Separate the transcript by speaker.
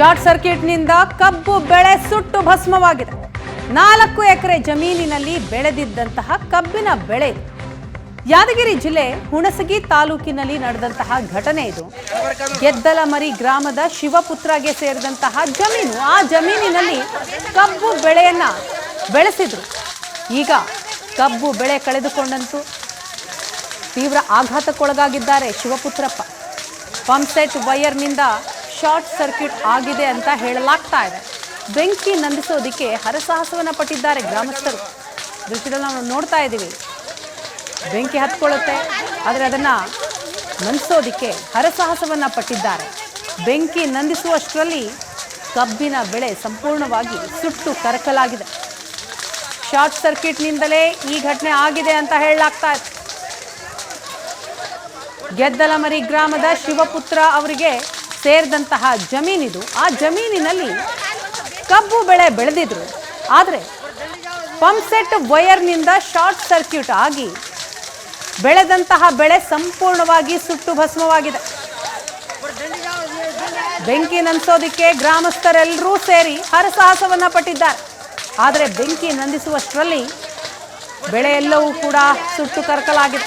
Speaker 1: Short ಸರ್ಕ್ಯೂಟ್ನಿಂದ ಕಬ್ಬು ಬೆಳೆ ಸುಟ್ಟು ಭಸ್ಮವಾಗಿದೆ. ನಾಲ್ಕು ಎಕರೆ ಜಮೀನಿನಲ್ಲಿ ಬೆಳೆದಿದ್ದಂತಹ ಕಬ್ಬಿನ ಬೆಳೆ ಯಾದಗಿರಿ ಜಿಲ್ಲೆ ಹುಣಸಗಿ ತಾಲೂಕಿನಲ್ಲಿ ನಡೆದಂತಹ ಘಟನೆ ಇದು. ಗೆದ್ದಲಮರಿ ಗ್ರಾಮದ ಶಿವಪುತ್ರಗೆ ಸೇರಿದಂತಹ ಜಮೀನು, ಆ ಜಮೀನಿನಲ್ಲಿ ಕಬ್ಬು ಬೆಳೆಯನ್ನ ಬೆಳೆಸಿದ್ರು. ಈಗ ಕಬ್ಬು ಬೆಳೆ ಕಳೆದುಕೊಂಡಂತು. ತೀವ್ರ ಆಘಾತಕ್ಕೊಳಗಾಗಿದ್ದಾರೆ ಶಿವಪುತ್ರಪ್ಪ. ಪಂಪ್ಸೆಟ್ ವೈರ್ನಿಂದ ಶಾರ್ಟ್ ಸರ್ಕ್ಯೂಟ್ ಆಗಿದೆ ಅಂತ ಹೇಳಲಾಗ್ತಾ ಇದೆ. ಬೆಂಕಿ ನಂದಿಸೋದಿಕ್ಕೆ ಹರಸಾಹಸವನ್ನ ಪಟ್ಟಿದ್ದಾರೆ ಗ್ರಾಮಸ್ಥರು. ದೃಶ್ಯದಲ್ಲಿ ನಾವು ನೋಡ್ತಾ ಇದ್ದೀವಿ. ಬೆಂಕಿ ಹತ್ಕೊಳ್ಳುತ್ತೆ, ಆದರೆ ಅದನ್ನ ನಂದಿಸೋದಿಕ್ಕೆ ಹರಸಾಹಸವನ್ನ ಪಟ್ಟಿದ್ದಾರೆ. ಬೆಂಕಿ ನಂದಿಸುವಷ್ಟರಲ್ಲಿ ಕಬ್ಬಿನ ಬೆಳೆ ಸಂಪೂರ್ಣವಾಗಿ ಸುಟ್ಟು ಕರಕಲಾಗಿದೆ. ಶಾರ್ಟ್ ಸರ್ಕ್ಯೂಟ್ನಿಂದಲೇ ಈ ಘಟನೆ ಆಗಿದೆ ಅಂತ ಹೇಳಲಾಗ್ತಾ ಇದೆ. ಗೆದ್ದಲಮರಿ ಗ್ರಾಮದ ಶಿವಪುತ್ರ ಅವರಿಗೆ ಸೇರಿದಂತಹ ಜಮೀನಿದು ಆ ಜಮೀನಿನಲ್ಲಿ ಕಬ್ಬು ಬೆಳೆ ಬೆಳೆದಿದ್ರು. ಆದರೆ ಪಂಪ್ಸೆಟ್ ವೈರ್ನಿಂದ ಶಾರ್ಟ್ ಸರ್ಕ್ಯೂಟ್ ಆಗಿ ಬೆಳೆದಂತಹ ಬೆಳೆ ಸಂಪೂರ್ಣವಾಗಿ ಸುಟ್ಟು ಭಸ್ಮವಾಗಿದೆ. ಬೆಂಕಿ ನಂದಿಸೋದಕ್ಕೆ ಗ್ರಾಮಸ್ಥರೆಲ್ಲರೂ ಸೇರಿ ಹರಸಾಹಸವನ್ನು ಪಟ್ಟಿದ್ದಾರೆ. ಆದರೆ ಬೆಂಕಿ ನಂದಿಸುವಷ್ಟರಲ್ಲಿ ಬೆಳೆ ಎಲ್ಲವೂ ಕೂಡ ಸುಟ್ಟು ಕರಕಲಾಗಿದೆ.